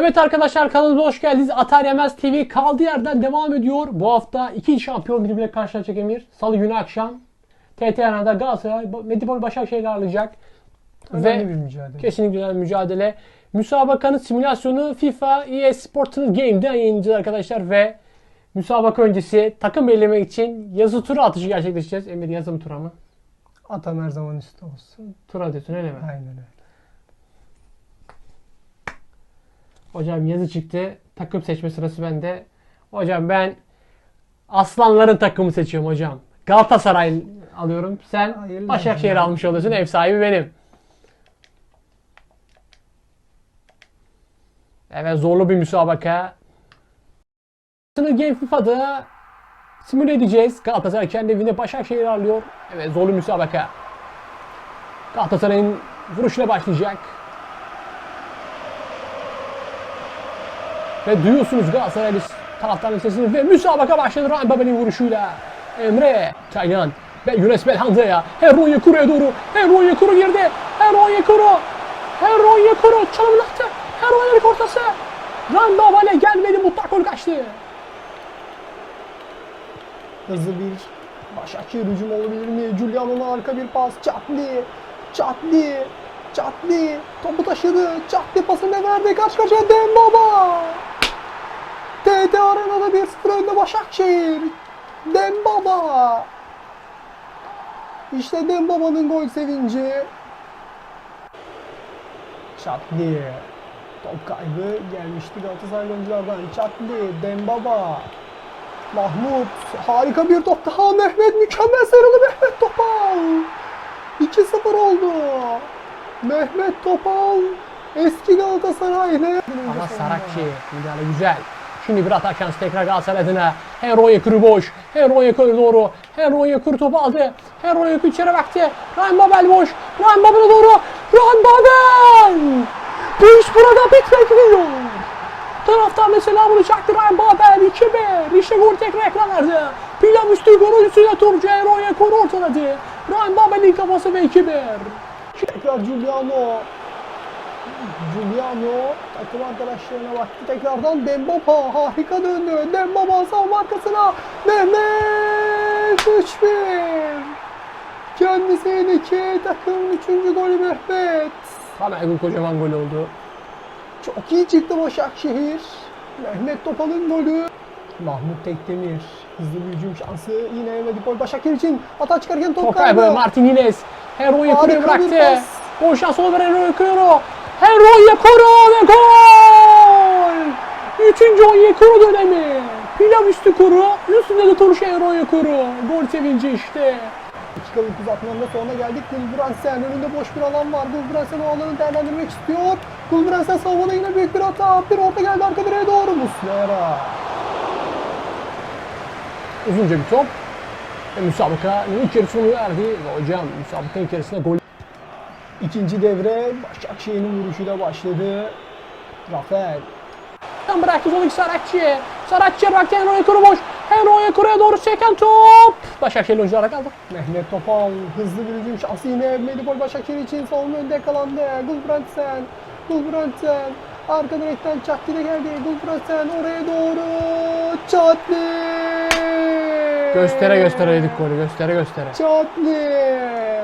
Evet arkadaşlar kanalımıza hoş geldiniz. Atar Yemez TV kaldığı yerden devam ediyor. Bu hafta iki şampiyon birbirine karşılaşacak Emir. Salı günü akşam TT Arena'da Galatasaray Medipol Başakşehir'i ağırlayacak. Önemli Ve bir mücadele. kesinlikle güzel bir mücadele. Müsabakanın simülasyonu FIFA EA Sports Game'de yayınlayacağız arkadaşlar ve müsabaka öncesi takım belirlemek için yazı turu atışı gerçekleştireceğiz. Emir yazı mı tura mı? Atam her zaman üstü olsun. Tura diyorsun öyle mi? Aynen öyle. Hocam yazı çıktı. Takım seçme sırası bende. Hocam ben Aslanların takımı seçiyorum hocam. Galatasaray alıyorum. Sen Hayırlı Başakşehir olsun. almış oluyorsun. Ev sahibi benim. Evet zorlu bir müsabaka. Game FIFA'da simüle edeceğiz. Galatasaray kendi evinde Başakşehir ağırlıyor. Evet zorlu müsabaka. Galatasaray'ın vuruşuyla başlayacak. Ve duyuyorsunuz Galatasaraylı taraftarın sesini ve müsabaka başladı Ryan Babel'in vuruşuyla. Emre, Taylan ve Yunus Belhanda'ya. Heron Yekuru'ya doğru. Heron Yekuru girdi. Heron Yekuru. Heron Yekuru çalımını attı. Heron Yekuru ortası. Ryan Babel'e gelmedi mutlak gol kaçtı. Hızlı bir Başakşehir hücum olabilir mi? Giuliano'na arka bir pas. Çatli. Çatli. Çatli. Topu taşıdı. Çatli pasını verdi. Kaç kaça Dembaba. TT Arena'da 1-0 önde Başakşehir. Dembaba. İşte Dembaba'nın gol sevinci. Çatli. Top kaybı gelmişti Galatasaraylı oyunculardan. Çatli, Dembaba. Mahmut harika bir top daha. Mehmet mükemmel sarılı Mehmet Topal. 2-0 oldu. Mehmet Topal eski Galatasaraylı. Ama Sarakçı müdahale güzel. Şimdi bir atak şansı tekrar Galatasaray adına. Heron Yekuru boş. Heron Yekuru doğru. Heron Yekuru topu aldı. Heron Yekuru içeri baktı. Ryan Babel boş. Ryan Babel'e doğru. Ryan Babel! Bu iş burada bitmek biliyor. Taraftar mesela bunu çaktı Ryan Babel 2-1. İşte gol tekrar ekranlarda. Pilav üstü gol üstüne Turcu Heron Yekuru ortaladı. Ryan Babel'in kafası ve 2-1. Tekrar Giuliano. Giuliano takım arkadaşlarına baktı. Tekrardan Dembaba harika döndü. Dembaba savunma arkasına. Mehmet 3-1. Kendisinin iki takımın üçüncü golü Mehmet. Hemen kocaman gol oldu. Çok iyi çıktı Başakşehir. Mehmet Topal'ın golü. Mahmut Tekdemir. Hızlı bir hücum şansı. Yine Medipol Başakşehir için hata çıkarken top, Top kaybı. kaybı Martin Yines. Heron Yekuru'ya Harika bir bıraktı. Gol şansı olur Heron Yekuru. Heron Yekuru ve gol! Üçüncü Onyekuru dönemi. Pilav üstü kuru. Üstünde de turşu Heron Yekuru. Gol sevinci işte. Dakikalık uzatmanın da sonuna geldik. Gulbrandsen önünde boş bir alan var. Gulbrandsen o alanı değerlendirmek istiyor. Gulbrandsen savunmada yine büyük bir hata. Bir orta geldi arka direğe doğru. Muslera. Uzunca bir top. Ve müsabakanın ilk yarısını verdi. Ve hocam müsabakanın yarısında gol İkinci devre Başakşehir'in vuruşuyla başladı. Rafael. Tam bıraktı Zolik Saratçı. Saratçı'ya bıraktı Heron Yekuru boş. Heron Yekuru'ya doğru seken top. Başakşehir oyunculara kaldı. Mehmet Topal hızlı bir hücum şansı yine Medipol Başakşehir için savunma önde yakalandı. Gulbrandsen, Gulbrandsen arka direkten Çatli'de geldi. Gulbrandsen oraya doğru Çatli. Göstere göstere yedik golü. Göstere göstere. Çatli.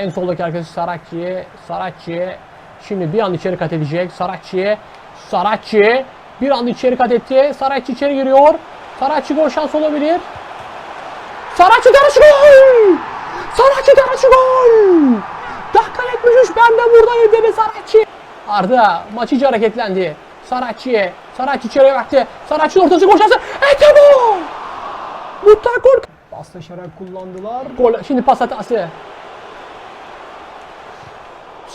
En soldaki arkadaşı Saratçı'ya. Saratçı şimdi bir an içeri kat edecek. Saratçı. Saratçı bir an içeri kat etti. Saratçı içeri giriyor. Saratçı gol şansı olabilir. Saratçı karşı gol! Saratçı karşı gol! Dakika 73 ben de buradayım dedi Saratçı. Arda maç iyice hareketlendi. Saratçı. Saratçı içeriye baktı. Saratçı'nın ortası gol şansı. Ete gol! Mutlak gol. Paslaşarak kullandılar. Gol. Şimdi pas hatası.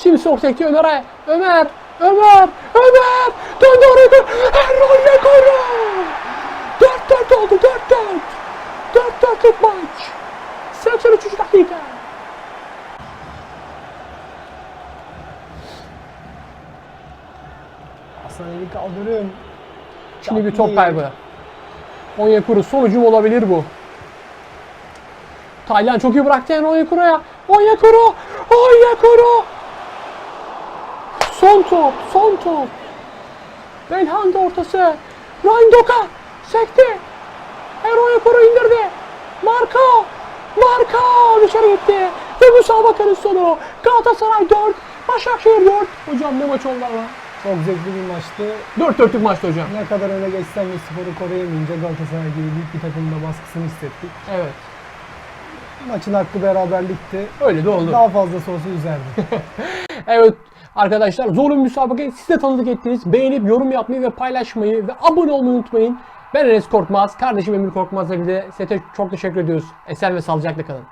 Şimdi sok tekti Ömer'e. Ömer. Ömer. Ömer. Döndü oraya gol. Erol Yekuru. 4-4 oldu. 4-4. 4-4'lük maç. 83. dakika. Hasan Ali kaldırım. Şimdi bir Çatli. top kaybı. Onyekuru sonucum olabilir bu. Taylan çok iyi bıraktı yani Onyekuru'ya. Onyekuru! Onyekuru! Son top. Son top. Belhanda ortası. Ryan Doka. Sekti. Erol Ekoro indirdi. Marka. Marka dışarı gitti. Ve müsabakanın sonu. Galatasaray 4. Başakşehir 4. Hocam ne maç oldu ama. Çok zevkli bir maçtı. 4 dörtlük maçtı hocam. Ne kadar öne geçsen de skoru koruyamayınca Galatasaray gibi büyük bir takımın da baskısını hissettik. Evet. Maçın hakkı beraberlikti. Öyle de oldu. Daha fazlası olsa üzerdi. Evet arkadaşlar zorlu müsabakayı siz de tanıdık ettiniz. Beğenip yorum yapmayı ve paylaşmayı ve abone olmayı unutmayın. Ben Enes Korkmaz. Kardeşim Emir Korkmaz'la bir de size çok teşekkür ediyoruz. Esen ve sağlıcakla kalın.